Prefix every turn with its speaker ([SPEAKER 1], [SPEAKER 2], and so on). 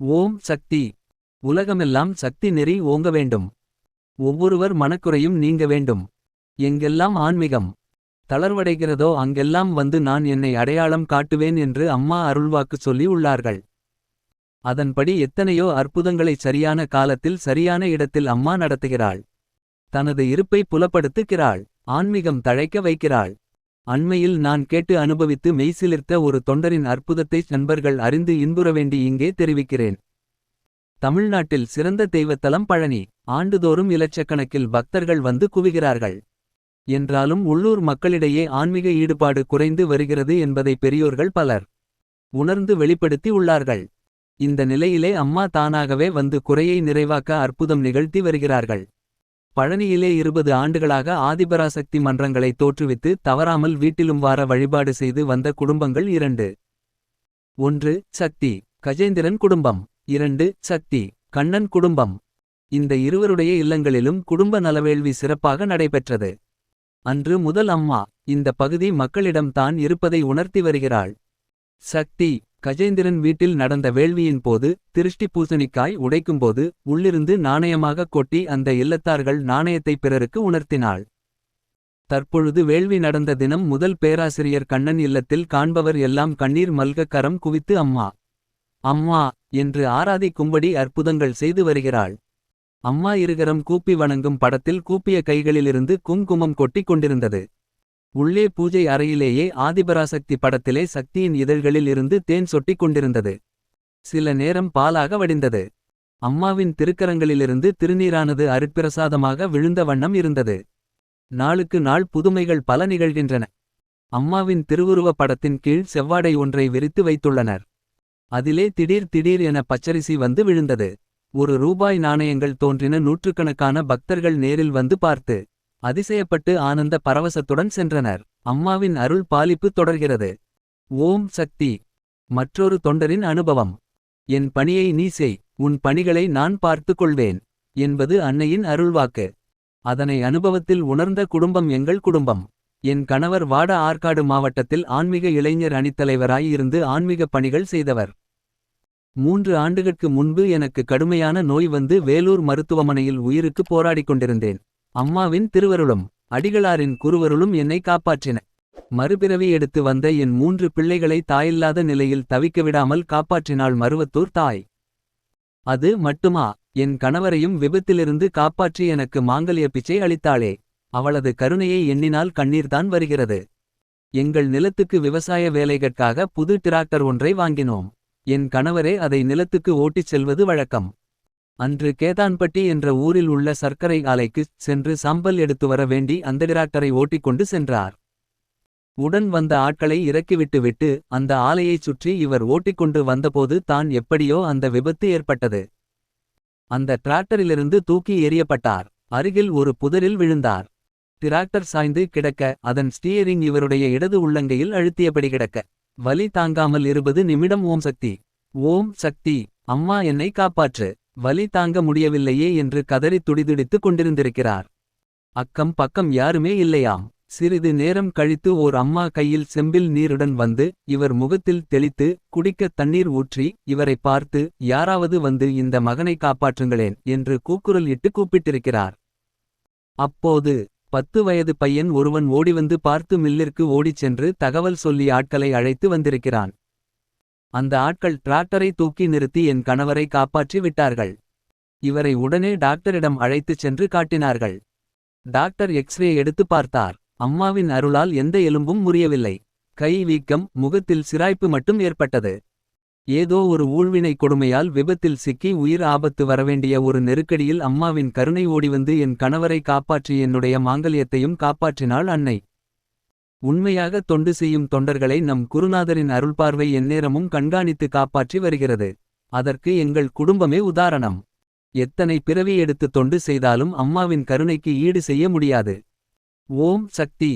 [SPEAKER 1] ஓம் சக்தி. உலகமெல்லாம் சக்தி நெறி ஓங்க வேண்டும். ஒவ்வொருவர் மனக்குறையும் நீங்க வேண்டும். எங்கெல்லாம் ஆன்மீகம் தளர்வடைகிறதோ அங்கெல்லாம் வந்து நான் என்னை அடையாளம் காட்டுவேன் என்று அம்மா அருள்வாக்கு சொல்லி உள்ளார்கள். அதன்படி எத்தனையோ அற்புதங்களை சரியான காலத்தில் சரியான இடத்தில் அம்மா நடத்துகிறாள். தனது இருப்பை புலப்படுத்துகிறாள். ஆன்மீகம் தழைக்க வைக்கிறாள். அண்மையில் நான் கேட்டு அனுபவித்து மெய்சிலிர்த்த ஒரு தொண்டரின் அற்புதத்தை நண்பர்கள் அறிந்து இன்புற வேண்டி இங்கே தெரிவிக்கிறேன். தமிழ்நாட்டில் சிறந்த தெய்வத்தலம் பழனி. ஆண்டுதோறும் இலட்சக்கணக்கில் பக்தர்கள் வந்து குவிகிறார்கள். என்றாலும் உள்ளூர் மக்களிடையே ஆன்மீக ஈடுபாடு குறைந்து வருகிறது என்பதை பெரியோர்கள் பலர் உணர்ந்து வெளிப்படுத்தி உள்ளார்கள். இந்த நிலையிலே அம்மா தானாகவே வந்து குறையை நிறைவாக்க அற்புதம் நிகழ்த்தி வருகிறார்கள். பழனியிலே இருபது ஆண்டுகளாக ஆதிபராசக்தி மன்றங்களை தோற்றுவித்து தவறாமல் வீட்டிலும் வார வழிபாடு செய்து வந்த குடும்பங்கள் இரண்டு. ஒன்று சக்தி கஜேந்திரன் குடும்பம். இரண்டு சக்தி கண்ணன் குடும்பம். இந்த இருவருடைய இல்லங்களிலும் குடும்ப நலவேள்வி சிறப்பாக நடைபெற்றது. அன்று முதல் அம்மா இந்த பகுதி மக்களிடம் தான் இருப்பதை உணர்த்தி வருகிறாள். சக்தி கஜேந்திரன் வீட்டில் நடந்த வேள்வியின் போது திருஷ்டி பூசணிக்காய் உடைக்கும்போது உள்ளிருந்து நாணயமாக கொட்டி அந்த இல்லத்தார்கள் நாணயத்தை பிறருக்கு உணர்த்தினாள். தற்பொழுது வேள்வி நடந்த தினம் முதல் பேராசிரியர் கண்ணன் இல்லத்தில் காண்பவர் எல்லாம் கண்ணீர் மல்க கரம் குவித்து அம்மா அம்மா என்று ஆராதிக்கும்படி அற்புதங்கள் செய்து வருகிறாள். அம்மா இருகரம் கூப்பி வணங்கும் படத்தில் கூப்பிய கைகளிலிருந்து குங்குமம் கொட்டிக் கொண்டிருந்தது. உள்ளே பூஜை அறையிலேயே ஆதிபராசக்தி படத்திலே சக்தியின் இதழ்களில் இருந்து தேன் சொட்டிக் கொண்டிருந்தது. சில நேரம் பாலாக வடிந்தது. அம்மாவின் திருக்கரங்களிலிருந்து திருநீரானது அருட்பிரசாதமாக விழுந்த வண்ணம் இருந்தது. நாளுக்கு நாள் புதுமைகள் பல நிகழ்கின்றன. அம்மாவின் திருவுருவப் படத்தின் கீழ் செவ்வாடை ஒன்றை விரித்து வைத்துள்ளனர். அதிலே திடீர் திடீர் என பச்சரிசி வந்து விழுந்தது. ஒரு ரூபாய் நாணயங்கள் தோன்றின நூற்றுக்கணக்கான பக்தர்கள் நேரில் வந்து பார்த்து அதிசயப்பட்டு ஆனந்த பரவசத்துடன் சென்றனர். அம்மாவின் அருள் பாலிப்பு தொடர்கிறது. ஓம் சக்தி. மற்றொரு தொண்டரின் அனுபவம். என் பணியை நீ செய். உன் பணிகளை நான் பார்த்துக் கொள்வேன். என்பது அன்னையின் அருள்வாக்கு. அதனை அனுபவத்தில் உணர்ந்த குடும்பம் எங்கள் குடும்பம். என் கணவர் வாட ஆற்காடு மாவட்டத்தில் ஆன்மீக இளைஞர் அணித்தலைவராய் இருந்து ஆன்மீக பணிகள் செய்தவர். மூன்று ஆண்டுகளுக்கு முன்பு எனக்கு கடுமையான நோய் வந்து வேலூர் மருத்துவமனையில் உயிருக்கு போராடிக் கொண்டிருந்தேன். அம்மாவின் திருவருளும் அடிகளாரின் குருவருளும் என்னை காப்பாற்றின. மறுபிறவி எடுத்து வந்த என் மூன்று பிள்ளைகளை தாயில்லாத நிலையில் தவிக்க விடாமல் காப்பாற்றினாள் மருவத்தூர் தாய். அது மட்டுமா என் கணவரையும் விபத்திலிருந்து காப்பாற்றி எனக்கு மாங்கல்ய பிச்சை அளித்தாளே அவளது கருணையை எண்ணினால் கண்ணீர்தான் வருகிறது. எங்கள் நிலத்துக்கு விவசாய வேலைகளுக்காக புது டிராக்டர் ஒன்றை வாங்கினோம். என் கணவரே அதை நிலத்துக்கு ஓட்டிச் செல்வது வழக்கம். அன்று கேதான்பட்டி என்ற ஊரில் உள்ள சர்க்கரை ஆலைக்குச் சென்று சாம்பல் எடுத்து வர வேண்டி அந்த டிராக்டரை ஓட்டிக்கொண்டு சென்றார். உடன் வந்த ஆட்களை இறக்கிவிட்டு விட்டு அந்த ஆலையைச் சுற்றி இவர் ஓட்டிக்கொண்டு வந்தபோது தான் எப்படியோ அந்த விபத்து ஏற்பட்டது. அந்த டிராக்டரிலிருந்து தூக்கி எறியப்பட்டார். அருகில் ஒரு புதரில் விழுந்தார். டிராக்டர் சாய்ந்து கிடக்க அதன் ஸ்டீயரிங் இவருடைய இடது உள்ளங்கையில் அழுத்தியபடி கிடக்க. வலி தாங்காமல் இருபது நிமிடம் ஓம் சக்தி. ஓம் சக்தி. அம்மா என்னை காப்பாற்று. வலி தாங்க முடியவில்லையே என்று கதறி துடிதுடித்துக் கொண்டிருந்திருக்கிறார். அக்கம் பக்கம் யாருமே இல்லையாம். சிறிது நேரம் கழித்து ஓர் அம்மா கையில் செம்பில் நீருடன் வந்து இவர் முகத்தில் தெளித்து குடிக்க தண்ணீர் ஊற்றி இவரை பார்த்து யாராவது வந்து இந்த மகனை காப்பாற்றுங்களேன் என்று கூக்குரல் இட்டு கூப்பிட்டிருக்கிறார். அப்போது பத்து வயது பையன் ஒருவன் ஓடிவந்து பார்த்து மில்லிற்கு ஓடிச் சென்று தகவல் சொல்லி ஆட்களை அழைத்து வந்திருக்கிறான். அந்த ஆட்கள் டிராக்டரை தூக்கி நிறுத்தி என் கணவரை காப்பாற்றி விட்டார்கள். இவரை உடனே டாக்டரிடம் அழைத்துச் சென்று காட்டினார்கள். டாக்டர் எக்ஸ்ரே எடுத்து பார்த்தார். அம்மாவின் அருளால் எந்த எலும்பும் முறியவில்லை. கை வீக்கம் முகத்தில் சிராய்ப்பு மட்டும் ஏற்பட்டது. ஏதோ ஒரு ஊழ்வினை கொடுமையால் விபத்தில் சிக்கி உயிர் ஆபத்து வரவேண்டிய ஒரு நெருக்கடியில் அம்மாவின் கருணை ஓடிவந்து என் கணவரை காப்பாற்றி என்னுடைய மாங்கல்யத்தையும் காப்பாற்றினாள் அன்னை. உண்மையாக தொண்டு செய்யும் தொண்டர்களை நம் குருநாதரின் அருள்பார்வை எந்நேரமும் கண்காணித்து காப்பாற்றி வருகிறது. அதற்கு எங்கள் குடும்பமே உதாரணம். எத்தனை பிறவி எடுத்து தொண்டு செய்தாலும் அம்மாவின் கருணைக்கு ஈடு செய்ய முடியாது. ஓம் சக்தி.